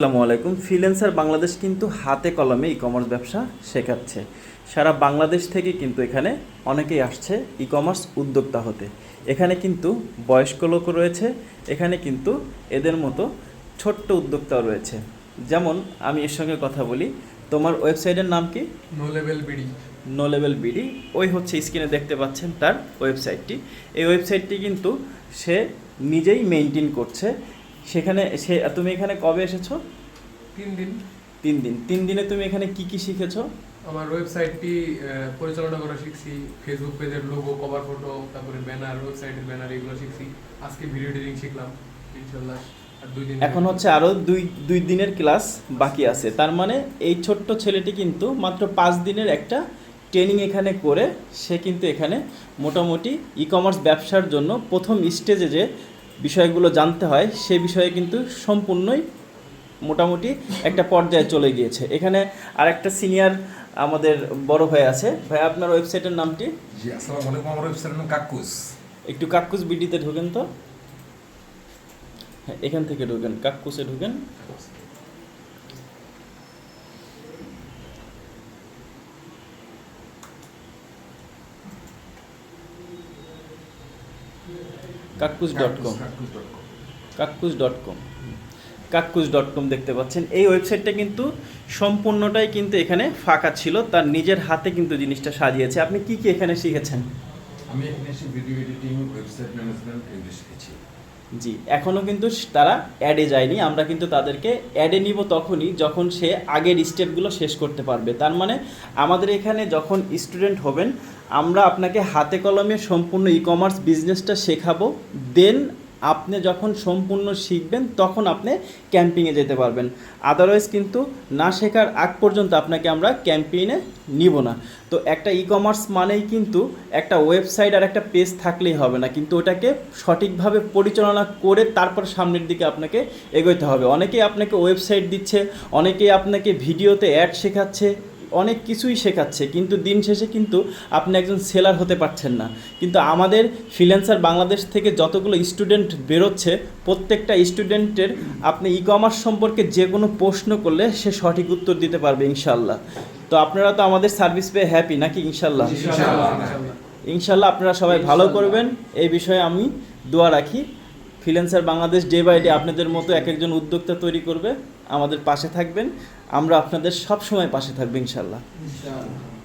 আসসালামু আলাইকুম। ফ্রিল্যান্সার বাংলাদেশ কিন্তু হাতে কলমে ই কমার্স ব্যবসা শেখাচ্ছে। সারা বাংলাদেশ থেকে কিন্তু এখানে অনেকেই আসছে ই কমার্স উদ্যোক্তা হতে। এখানে কিন্তু বয়স্ক লোক রয়েছে এখানে কিন্তু এদের মতো ছোট্ট উদ্যোক্তাও রয়েছে। যেমন আমি এর সঙ্গে কথা বলি তোমার ওয়েবসাইটের নাম কি? No level BD no level BD ওই হচ্ছে স্ক্রিনে দেখতে পাচ্ছেন তার ওয়েবসাইটটি এই ওয়েবসাইটটি কিন্তু সে নিজেই মেনটেন করছে। সেখানে সে তুমি এখানে কবে এসেছ? তিন দিন। তিন দিন। তিন দিনে তুমি এখানে কি কি শিখেছো? আমার ওয়েবসাইটটি পরিচালনা করা শিখছি। ফেসবুক পেজের লোগো কভার ফটো তারপরে ব্যানার ওয়েবসাইটের ব্যানার এগুলো শিখছি। আজকে ভিডিও এডিটিং শিখলাম ইনশাল্লাহ এখন হচ্ছে আরও দুই দুই দিনের ক্লাস বাকি আছে। তার মানে এই ছোট্ট ছেলেটি কিন্তু মাত্র পাঁচ দিনের একটা ট্রেনিং এখানে করে সে কিন্তু এখানে মোটামুটি ই কমার্স ব্যবসার জন্য প্রথম স্টেজে যে বিষয়গুলো জানতে হয় সে বিষয়ে কিন্তু সম্পূর্ণই মোটামুটি একটা পর্যায়ে চলে গিয়েছে। এখানে আর একটা সিনিয়র আমাদের বড় ভাই আছে। ভাই আপনার ওয়েবসাইটের নামটি জি আসসালামু আলাইকুম। আমার ওয়েবসাইটের নাম কাকুস একটু কাকুস বিডিতে ঢুকেন তো। হ্যাঁ এখান থেকে ঢুকেন কাকুসে ঢুকেন। Kakkus dot com Kakus dot com Kakkus dot com দেখতে পাচ্ছেন। এই ওয়েবসাইটটা কিন্তু সম্পূর্ণটাই কিন্তু এখানে ফাঁকা ছিল। তার নিজের হাতে কিন্তু জিনিসটা সাজিয়েছে। আপনি কি কি এখানে শিখেছেন? আমি এখানে এসে ভিডিও এডিটিং ওয়েবসাইট ম্যানেজমেন্ট এগুলো শিখেছি। জি এখনও কিন্তু তারা অ্যাডে যায়নি। আমরা কিন্তু তাদেরকে অ্যাডে নিব তখনই যখন সে আগের স্টেপগুলো শেষ করতে পারবে। তার মানে আমাদের এখানে যখন স্টুডেন্ট হবেন, আমরা আপনাকে হাতে কলমে সম্পূর্ণ ই কমার্স বিজনেসটা শেখাবো। দেন আপনি যখন সম্পূর্ণ শিখবেন, তখন আপনি ক্যাম্পিংয়ে যেতে পারবেন। আদারওয়াইজ কিন্তু না শেখার আগ পর্যন্ত আপনাকে আমরা ক্যাম্পিংয়ে নিব না। তো একটা ই কমার্স মানেই কিন্তু একটা ওয়েবসাইট আর একটা পেজ থাকলেই হবে না। কিন্তু ওটাকে সঠিকভাবে পরিচালনা করে তারপর সামনের দিকে আপনাকে এগোতে হবে। অনেকেই আপনাকে ওয়েবসাইট দিচ্ছে, অনেকেই আপনাকে ভিডিওতে অ্যাড শেখাচ্ছে। অনেক কিছুই শেখাচ্ছে কিন্তু দিন শেষে কিন্তু আপনি একজন সেলার হতে পারছেন না। কিন্তু আমাদের ফ্রিল্যান্সার বাংলাদেশ থেকে যতগুলো স্টুডেন্ট বেরোচ্ছে প্রত্যেকটা স্টুডেন্টের আপনি ই কমার্স সম্পর্কে যে কোনো প্রশ্ন করলে সে সঠিক উত্তর দিতে পারবে ইনশাল্লাহ তো আপনারা তো আমাদের সার্ভিস পেয়ে হ্যাপি নাকি ইনশাল্লাহ ইনশাল্লাহ ইনশাল্লাহ আপনারা সবাই ভালো করবেন। এই বিষয়ে আমি দোয়া রাখি। Freelancer Bangladesh day by day আপনাদের মতো এক একজন উদ্যোক্তা তৈরি করবে। আমাদের পাশে থাকবেন। আমরা আপনাদের সব সময় পাশে থাকব ইনশাল্লাহ ইনশাল্লাহ